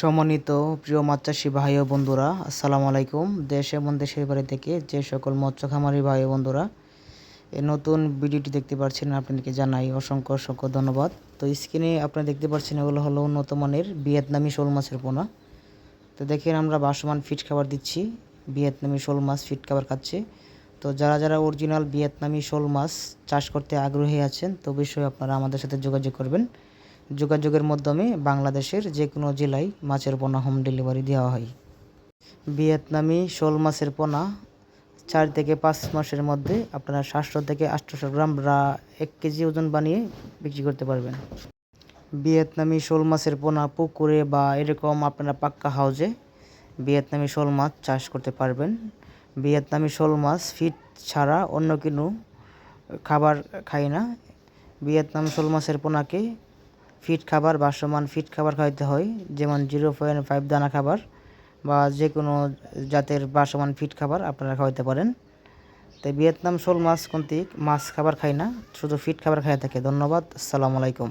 সম্মানিত প্রিয় চাষি ভাই ও বন্ধুরা, আসসালামু আলাইকুম। দেশ এবং দেশের বাড়ি থেকে যে সকল মৎস্য খামারি ভাই ও বন্ধুরা এই নতুন ভিডিওটি দেখতে পাচ্ছেন আপনাদেরকে জানাই অসংখ্য অসংখ্য ধন্যবাদ। তো স্ক্রিনে আপনারা দেখতে পাচ্ছেন এগুলো হলো উন্নত মানের ভিয়েতনামি শোল মাছের পোনা। তো দেখেন আমরা বাসমান ফিট খাবার দিচ্ছি, ভিয়েতনামি শোল মাছ ফিট খাবার খাচ্ছে। তো যারা যারা অরিজিনাল ভিয়েতনামি শোল মাছ চাষ করতে আগ্রহী আছেন, তো অবশ্যই আপনারা আমাদের সাথে যোগাযোগ করবেন। যোগাযোগের মাধ্যমে বাংলাদেশের যে কোনো জেলায় মাছের পোনা হোম ডেলিভারি দেওয়া হয়। ভিয়েতনামি শোল মাছের পোনা চার থেকে পাঁচ মাসের মধ্যে আপনারা সাতশো থেকে আটশোশো গ্রাম রা এক কেজি ওজন বানিয়ে বিক্রি করতে পারবেন। ভিয়েতনামি শোল মাছের পোনা পুকুরে বা এরকম আপনারা পাক্কা হাউজে ভিয়েতনামি শোল মাছ চাষ করতে পারবেন। ভিয়েতনামি শোল মাছ ফিট ছাড়া অন্য কোনো খাবার খায় না। ভিয়েতনাম শোল মাছের পোনাকে ফিট খাবার বা সমান ফিট খাবার খাওয়াতে হয়, যেমন জিরো পয়েন্ট ফাইভ দানা খাবার বা যে কোনো জাতের বাসমান ফিট খাবার আপনারা খাওয়াতে পারেন। তাই ভিয়েতনাম শোল মাছ কোনটি মাছ খাবার খায় না, শুধু ফিট খাবার খাইয়ে থাকে। ধন্যবাদ, আসসালামু আলাইকুম।